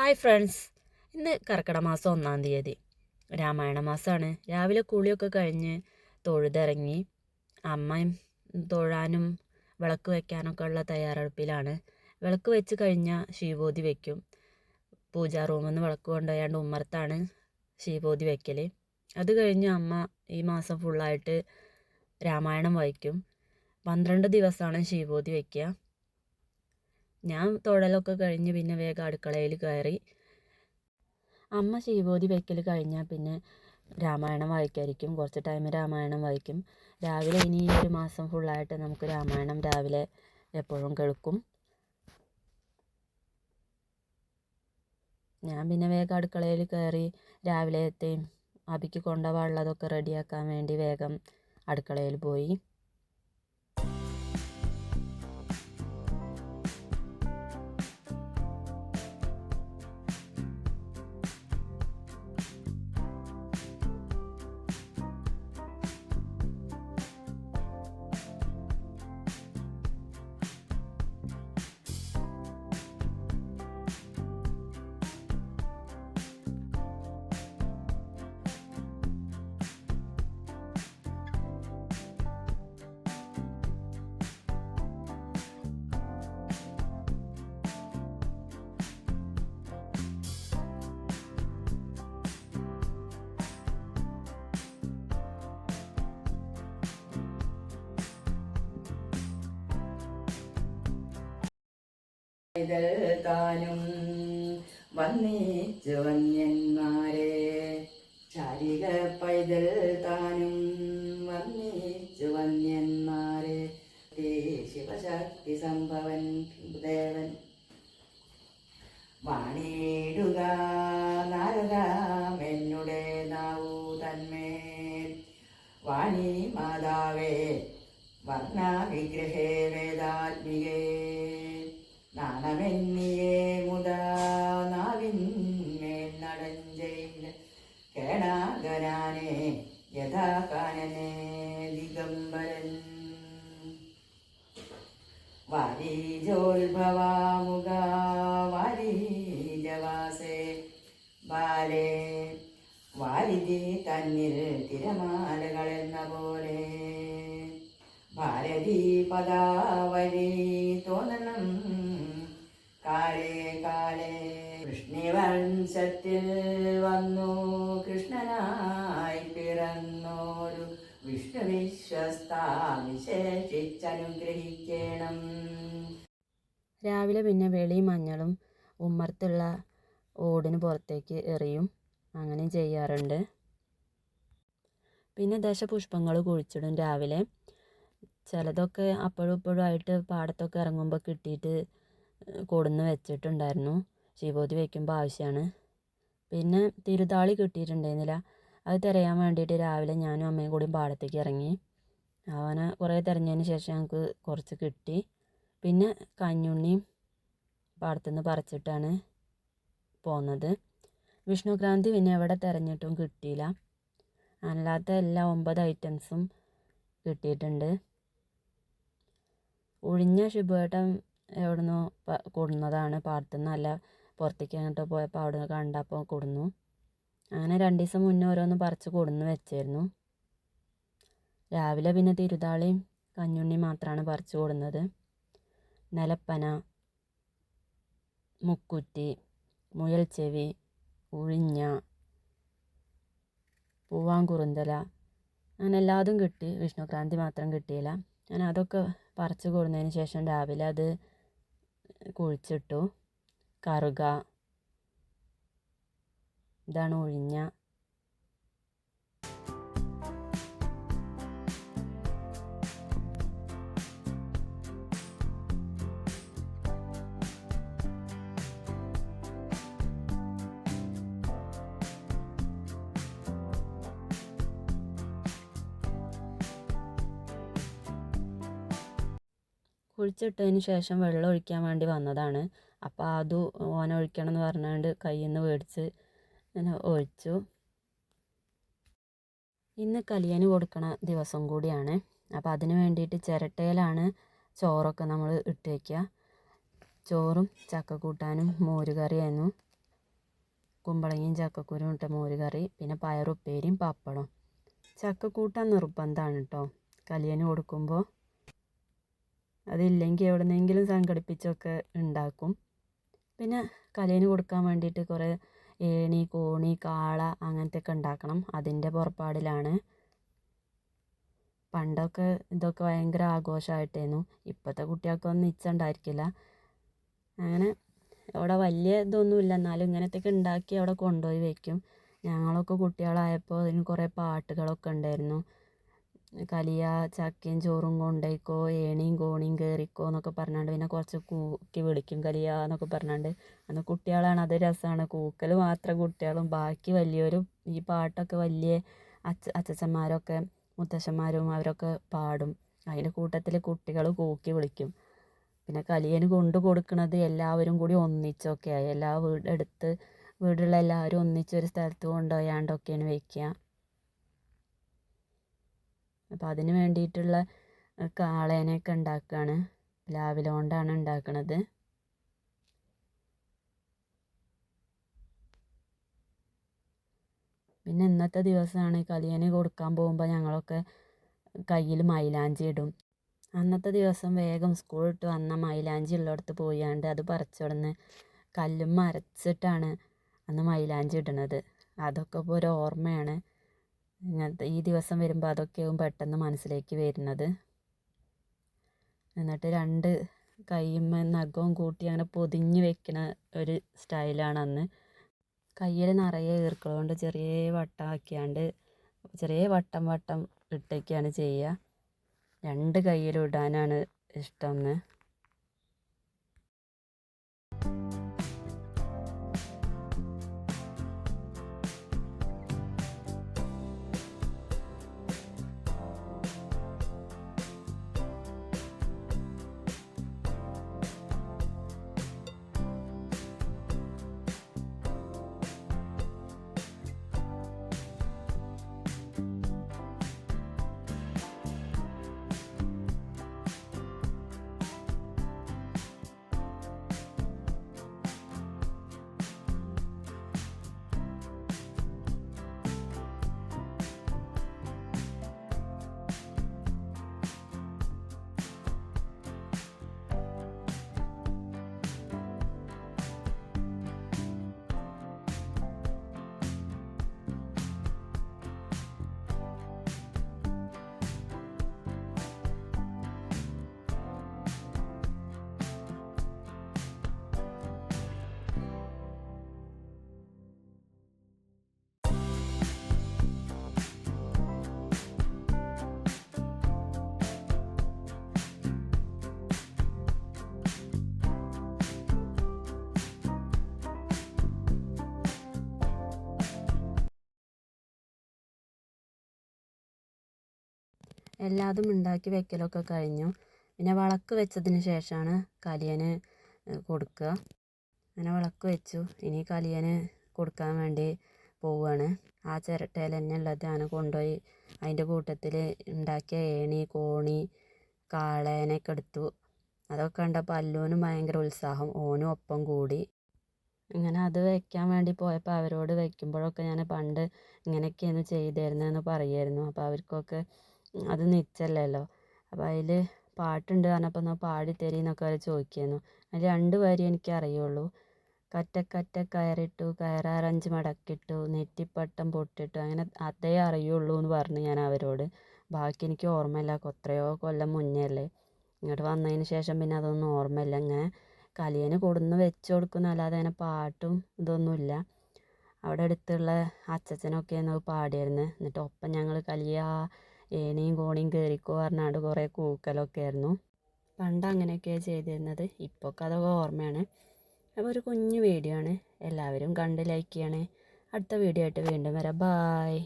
Hi friends ഇന്ന് കർക്കിടക മാസം ഒന്നാം തീയതി. രാമായണ മാസമാണ് രാവിലെ കുളിയൊക്കെ കഴിഞ്ഞ് തൊഴുതിറങ്ങി അമ്മയും തൊഴാനും വിളക്ക് വയ്ക്കാനൊക്കെ ഉള്ള തയ്യാറെടുപ്പിലാണ്. വിളക്ക് വെച്ച് കഴിഞ്ഞാൽ ശിവബോധി വയ്ക്കും പൂജാ റൂമിൽ നിന്ന് വിളക്ക് കൊണ്ടുപോയാണ്ട് ഉമ്മർത്താണ് ശിവബോധി വയ്ക്കൽ അത് കഴിഞ്ഞ് അമ്മ ഈ മാസം ഫുള്ളായിട്ട് രാമായണം വായിക്കും. പന്ത്രണ്ട് ദിവസമാണ് ശിവബോധി വയ്ക്കുക ഞാൻ തൊഴലൊക്കെ കഴിഞ്ഞ് പിന്നെ വേഗം അടുക്കളയിൽ കയറി. അമ്മ ശിവോതി വയ്ക്കൽ കഴിഞ്ഞാൽ പിന്നെ രാമായണം വായിക്കായിരിക്കും. കുറച്ച് ടൈം രാമായണം വായിക്കും. രാവിലെ ഇനി ഈ ഒരു മാസം ഫുള്ളായിട്ട് നമുക്ക് രാമായണം രാവിലെ എപ്പോഴും കേൾക്കും. ഞാൻ പിന്നെ വേഗം അടുക്കളയിൽ കയറി രാവിലത്തെയും അബിക്ക് കൊണ്ടുപോകാനുള്ളതൊക്കെ റെഡിയാക്കാൻ വേണ്ടി വേഗം അടുക്കളയിൽ പോയി. പൈതൽ താനും വന്നിച്ചു വന്യന്മാരെ. ചാരിക പൈതൽ താനും വന്നിച്ചു വന്യന്മാരെ. ശിവശക്തി സംഭവൻ ദേവൻ. വാണിടുക നാരദമെന്നുടെ നാവു തന്മേൽ. വാണി മാതാവേ വർണ വിഗ്രഹേ വേദാത്മികേ നാണമെന്നിയേ മുതാ നാവിന്മേൽ നടഞ്ചെയ്ത കേണാകരാനെ യഥാ കാനനെ ദിഗംബരൻ. വാരീജോത്ഭവാമുഖ വാരീജവാസേ ബാലേ വാരിതി തന്നിൽ തിരമാലകളെന്ന പോലെ. ഭാരതി പദാവഴി തോന്നണം കാലേ കാലേ. കൃഷ്ണിവംശത്തിൽ വന്നു കൃഷ്ണനായി പിറന്നോരു വിഷ്ണു വിശ്വസ്ത വിശേഷിച്ചനുഗ്രഹിക്കണം രാവിലെ പിന്നെ വെളിയും മഞ്ഞളും ഉമ്മർത്തുള്ള ഓടിന് പുറത്തേക്ക് എറിയും. അങ്ങനെ ചെയ്യാറുണ്ട്. പിന്നെ ദശപുഷ്പങ്ങൾ കുഴിച്ചിടും രാവിലെ. ചിലതൊക്കെ അപ്പോഴും ഇപ്പോഴും ആയിട്ട് പാടത്തൊക്കെ ഇറങ്ങുമ്പോൾ കിട്ടിയിട്ട് കൊടുന്ന് വെച്ചിട്ടുണ്ടായിരുന്നു. ശിവോതി വയ്ക്കുമ്പോൾ ആവശ്യമാണ് പിന്നെ തിരുതാളി കിട്ടിയിട്ടുണ്ടായിരുന്നില്ല. അത് തിരയാൻ വേണ്ടിയിട്ട് രാവിലെ ഞാനും അമ്മയും കൂടി പാടത്തേക്ക് ഇറങ്ങി. അവനെ കുറേ തിരഞ്ഞതിന് ശേഷം ഞങ്ങൾക്ക് കുറച്ച് കിട്ടി. പിന്നെ കഞ്ഞുണ്ണിയും പാടത്തുനിന്ന് പറിച്ചിട്ടാണ് പോന്നത്. വിഷ്ണുക്രാന്തി പിന്നെ എവിടെ തിരഞ്ഞിട്ടും കിട്ടിയില്ല. അല്ലാത്ത എല്ലാ ഒമ്പത് ഐറ്റംസും കിട്ടിയിട്ടുണ്ട്. ഒഴിഞ്ഞ ശുഭേട്ടൻ എവിടുന്നോ കൊടുന്നതാണ്. പാടത്തുനിന്ന് അല്ല പുറത്തേക്ക് അങ്ങോട്ട് പോയപ്പോൾ അവിടെ കണ്ടപ്പോൾ കൊടുന്നു. അങ്ങനെ രണ്ട് ദിവസം മുന്നേ ഓരോന്ന് പറിച്ച് കൊടുന്ന് വെച്ചായിരുന്നു രാവിലെ പിന്നെ തിരുതാളിയും കഞ്ഞുണ്ണിയും മാത്രമാണ് പറിച്ച് കൊടുന്നത്. നിലപ്പന മുക്കുറ്റി മുയൽച്ചെവി ഉഴിഞ്ഞ പൂവാങ്കുറുന്തല അങ്ങനെ എല്ലാതും കിട്ടി. വിഷ്ണുക്രാന്തി മാത്രം കിട്ടിയില്ല. ഞാൻ അതൊക്കെ പറിച്ച് കൊടുന്നതിന് ശേഷം രാവിലെ അത് കുഴിച്ചിട്ടു. കറുക. ഇതാണ് ഒഴിഞ്ഞ കുഴിച്ചിട്ടതിന് ശേഷം വെള്ളം ഒഴിക്കാൻ വേണ്ടി വന്നതാണ്. അപ്പോൾ അത് ഓന ഒഴിക്കണം എന്ന് പറഞ്ഞുകൊണ്ട് കയ്യിൽ നിന്ന് മേടിച്ച് ഇങ്ങനെ ഒഴിച്ചു. ഇന്ന് കലിയന് കൊടുക്കണ ദിവസം കൂടിയാണ്. അപ്പോൾ അതിന് വേണ്ടിയിട്ട് ചിരട്ടയിലാണ് ചോറൊക്കെ നമ്മൾ ഇട്ട് വയ്ക്കുക ചോറും ചക്കക്കൂട്ടാനും മോരുകറിയായിരുന്നു. കുമ്പളങ്ങയും ചക്കക്കുരും ഇട്ട മോരുകറി പിന്നെ പയറുപ്പേരിയും പപ്പടം ചക്കക്കൂട്ടാൻ നിർബന്ധമാണ് കേട്ടോ കലിയന് കൊടുക്കുമ്പോൾ അതില്ലെങ്കിൽ എവിടെന്നെങ്കിലും സംഘടിപ്പിച്ചൊക്കെ ഉണ്ടാക്കും. പിന്നെ കലേന് കൊടുക്കാൻ വേണ്ടിയിട്ട് കുറേ ഏണി കോണി കാള അങ്ങനത്തെ ഒക്കെ ഉണ്ടാക്കണം. അതിന്റെ പുറപ്പാടിലാണ്. പണ്ടൊക്കെ ഇതൊക്കെ ഭയങ്കര ആഘോഷമായിട്ടേനു. ഇപ്പോഴത്തെ കുട്ടികൾക്കൊന്നും ഉണ്ടായിരിക്കില്ല അങ്ങനെ അവിടെ വലിയ ഇതൊന്നുമില്ല. എന്നാലും ഇങ്ങനത്തെയൊക്കെ ഉണ്ടാക്കി അവിടെ കൊണ്ടുപോയി വയ്ക്കും ഞങ്ങളൊക്കെ കുട്ടികളായപ്പോൾ അതിന് കുറേ പാട്ടുകളൊക്കെ ഉണ്ടായിരുന്നു. കലിയ ചക്കയും ചോറും കൊണ്ടേക്കോ ഏണിയും കോണിയും കയറിക്കോ എന്നൊക്കെ പറഞ്ഞാണ്ട് പിന്നെ കുറച്ച് കൂക്കി വിളിക്കും കലിയ എന്നൊക്കെ പറഞ്ഞാണ്ട്. അന്ന് കുട്ടികളാണ് അത് രസമാണ്. കൂക്കൽ മാത്രം കുട്ടികളും ബാക്കി വലിയവരും ഈ പാട്ടൊക്കെ വലിയ അച്ച അച്ഛച്ചന്മാരൊക്കെ മുത്തശ്ശന്മാരും അവരൊക്കെ പാടും. അതിന്റെ കൂട്ടത്തിൽ കുട്ടികൾ കൂക്കി വിളിക്കും. പിന്നെ കലിയന് കൊണ്ട് കൊടുക്കുന്നത് എല്ലാവരും കൂടി ഒന്നിച്ചൊക്കെയായി എല്ലാ വീട് എടുത്ത് വീടുള്ള എല്ലാവരും ഒന്നിച്ചൊരു സ്ഥലത്ത് കൊണ്ടുപോയാണ്ടൊക്കെയാണ് വെക്കുക അപ്പോൾ അതിന് വേണ്ടിയിട്ടുള്ള കാളേനെയൊക്കെ ഉണ്ടാക്കുകയാണ് പ്ലാവില കൊണ്ടാണ് ഉണ്ടാക്കുന്നത് പിന്നെ ഇന്നത്തെ ദിവസമാണ് കലിയന് കൊടുക്കാൻ പോകുമ്പോൾ ഞങ്ങളൊക്കെ കയ്യിൽ മൈലാഞ്ചി ഇടും. അന്നത്തെ ദിവസം വേഗം സ്കൂൾ ഇട്ട് വന്ന മൈലാഞ്ചി ഉള്ളിടത്ത് പോയാണ്ട് അത് പറിച്ചുകൊടുന്ന് കല്ലും മരച്ചിട്ടാണ് അന്ന് മൈലാഞ്ചി ഇടുന്നത് അതൊക്കെ ഇപ്പോൾ ഒരു ഓർമ്മയാണ്. ഇങ്ങനത്തെ ഈ ദിവസം വരുമ്പോൾ അതൊക്കെയാവും പെട്ടെന്ന് മനസ്സിലേക്ക് വരുന്നത്. എന്നിട്ട് രണ്ട് കൈയുമ്മ നഖവും കൂട്ടി അങ്ങനെ പൊതിഞ്ഞ് വെക്കണ ഒരു സ്റ്റൈലാണ് അന്ന്. കയ്യിൽ നിറയെ ഈർക്കൾ ചെറിയ വട്ടമാക്കിയാണ്ട് ചെറിയ വട്ടം വട്ടം ഇട്ടൊക്കെയാണ് ചെയ്യുക. രണ്ട് കയ്യിലും ഇടാനാണ് ഇഷ്ടം എല്ലാതും ഉണ്ടാക്കി വെക്കലൊക്കെ കഴിഞ്ഞു. പിന്നെ വിളക്ക് വെച്ചതിന് ശേഷമാണ് കലിയന് കൊടുക്കുക അങ്ങനെ വിളക്ക് വെച്ചു. ഇനി കലിയന് കൊടുക്കാൻ വേണ്ടി പോവുകയാണ് ആ ചിരട്ടയിൽ തന്നെ ഉള്ളതാണ് കൊണ്ടുപോയി അതിന്റെ കൂട്ടത്തിൽ ഉണ്ടാക്കിയ ഏണി കോണി കാളേനൊക്കെ എടുത്തു. അതൊക്കെ കണ്ടപ്പോൾ അല്ലുവിനും ഭയങ്കര ഉത്സാഹം. ഓനും ഒപ്പം കൂടി. ഇങ്ങനെ അത് വെക്കാൻ വേണ്ടി പോയപ്പോൾ അവരോട് വെക്കുമ്പോഴൊക്കെ ഞാൻ പണ്ട് ഇങ്ങനെയൊക്കെയാണ് ചെയ്തിരുന്നതെന്ന് പറയുമായിരുന്നു അപ്പോൾ അവർക്കൊക്കെ അത് നിശ്ചയമല്ലല്ലോ അപ്പം അതിൽ പാട്ടുണ്ട് പറഞ്ഞപ്പോൾ ഒന്ന് പാടിത്തരീന്നൊക്കെ അവർ ചോദിക്കുന്നു അതിൽ രണ്ട് വരി എനിക്ക് അറിയുള്ളൂ. കറ്റക്കറ്റ കയറിട്ടു കയറാറഞ്ച് മടക്കിട്ടു നെറ്റിപ്പട്ടം പൊട്ടിട്ടു അങ്ങനെ അതേ അറിയുള്ളൂ എന്ന് പറഞ്ഞു ഞാൻ അവരോട്. ബാക്കി എനിക്ക് ഓർമ്മയില്ല. എത്രയോ കൊല്ലം മുന്നേ അല്ലേ? ഇങ്ങോട്ട് വന്നതിന് ശേഷം പിന്നെ അതൊന്നും ഓർമ്മയില്ല. ഇങ്ങനെ കലിയന് കൊടുന്ന് വെച്ച് കൊടുക്കുന്നല്ലാതെ അങ്ങനെ പാട്ടും ഇതൊന്നുമില്ല അവിടെ അടുത്തുള്ള അച്ചച്ചനൊക്കെയാണ് അത് പാടിയിരുന്നത് എന്നിട്ട് ഒപ്പം ഞങ്ങൾ കലിയ ഏണിയും കോണിയും കയറിക്കോ പറഞ്ഞാണ്ട് കുറേ കൂക്കലൊക്കെ ആയിരുന്നു പണ്ട് അങ്ങനെയൊക്കെയാണ് ചെയ്തിരുന്നത്. ഇപ്പോൾ അതൊക്കെ ഓർമ്മയാണ്. അപ്പോൾ ഒരു കുഞ്ഞു വീഡിയോ ആണ്. എല്ലാവരും കണ്ട് ലൈക്ക് ചെയ്യണേ. അടുത്ത വീഡിയോ ആയിട്ട് വീണ്ടും വരാം. ബായ്